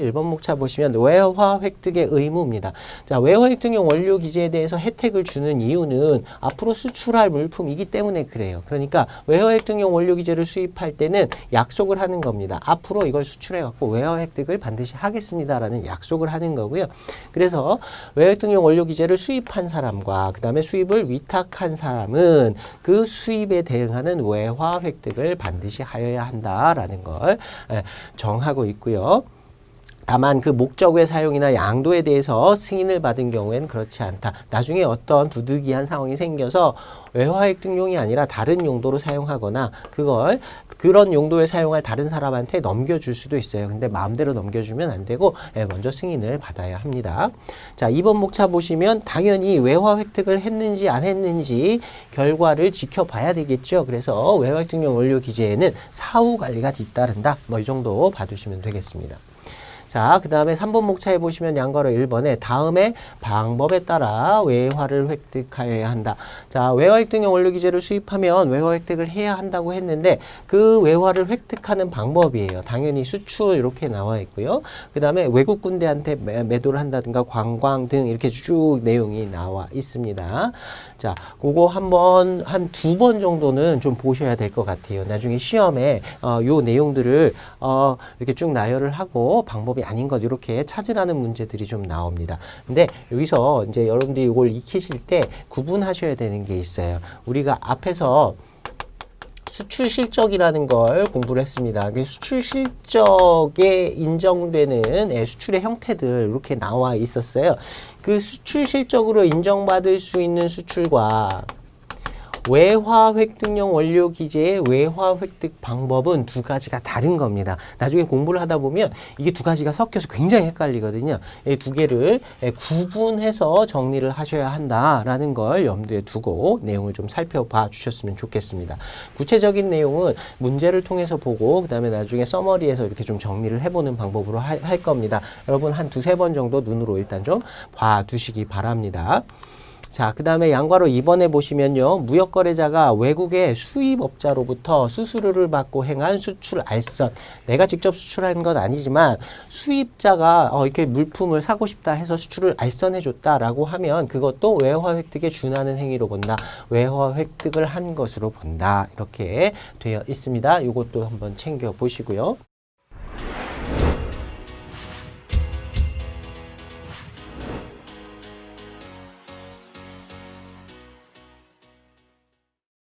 1번 목차 보시면 외화 획득의 의무입니다. 자, 외화 획득용 원료 기재에 대해서 혜택을 주는 이유는 앞으로 수출할 물품이기 때문에 그래요. 그러니까 외화 획득용 원료 기재를 수입할 때는 약속을 하는 겁니다. 앞으로 이걸 수출해 갖고 외화 획득을 반드시 하겠습니다라는 약속을 하는 거고요. 그래서 외화 획득용 원료 기재를 수입한 사람과 그다음에 수입을 위탁한 사람은 그 수입에 대응하는 외화 획득을 반드시 하여야 한다라는 걸 예, 정하고 있고요. 다만 그 목적의 사용이나 양도에 대해서 승인을 받은 경우에는 그렇지 않다. 나중에 어떤 부득이한 상황이 생겨서 외화획 등용이 아니라 다른 용도로 사용하거나 그걸 그런 용도에 사용할 다른 사람한테 넘겨줄 수도 있어요. 근데 마음대로 넘겨주면 안 되고 예, 먼저 승인을 받아야 합니다. 자, 2번 목차 보시면 당연히 외화 획득을 했는지 안 했는지 결과를 지켜봐야 되겠죠. 그래서 외화 획득용 원료 기재에는 사후 관리가 뒤따른다. 뭐 이 정도 봐두시면 되겠습니다. 자, 그 다음에 3번 목차에 보시면 양괄호 1번에 다음에 방법에 따라 외화를 획득하여야 한다. 자, 외화 획득용 원료 기재를 수입하면 외화 획득을 해야 한다고 했는데 그 외화를 획득하는 방법이에요. 당연히 수출 이렇게 나와 있고요. 그 다음에 외국 군대한테 매, 매도를 한다든가 관광 등 이렇게 쭉 내용이 나와 있습니다. 자, 그거 한번 한 두 번 정도는 좀 보셔야 될 것 같아요. 나중에 시험에 어, 요 내용들을 어, 이렇게 쭉 나열을 하고 방법 이 아닌 것 이렇게 찾으라는 문제들이 좀 나옵니다. 근데 여기서 이제 여러분들이 이걸 익히실 때 구분하셔야 되는 게 있어요. 우리가 앞에서 수출 실적이라는 걸 공부를 했습니다. 그 수출 실적에 인정되는 예, 수출의 형태들 이렇게 나와 있었어요. 그 수출 실적으로 인정받을 수 있는 수출과 외화 획득용 원료 기재의 외화 획득 방법은 두 가지가 다른 겁니다. 나중에 공부를 하다 보면 이게 두 가지가 섞여서 굉장히 헷갈리거든요. 이 두 개를 예, 구분해서 정리를 하셔야 한다라는 걸 염두에 두고 내용을 좀 살펴봐 주셨으면 좋겠습니다. 구체적인 내용은 문제를 통해서 보고 그다음에 나중에 서머리에서 이렇게 좀 정리를 해보는 방법으로 할, 할 겁니다. 여러분 한 두세 번 정도 눈으로 일단 좀 봐두시기 바랍니다. 자, 그 다음에 양괄호 2번에 보시면요. 무역거래자가 외국의 수입업자로부터 수수료를 받고 행한 수출 알선. 내가 직접 수출한 건 아니지만 수입자가 어, 이렇게 물품을 사고 싶다 해서 수출을 알선해 줬다라고 하면 그것도 외화 획득에 준하는 행위로 본다. 외화 획득을 한 것으로 본다. 이렇게 되어 있습니다. 이것도 한번 챙겨 보시고요.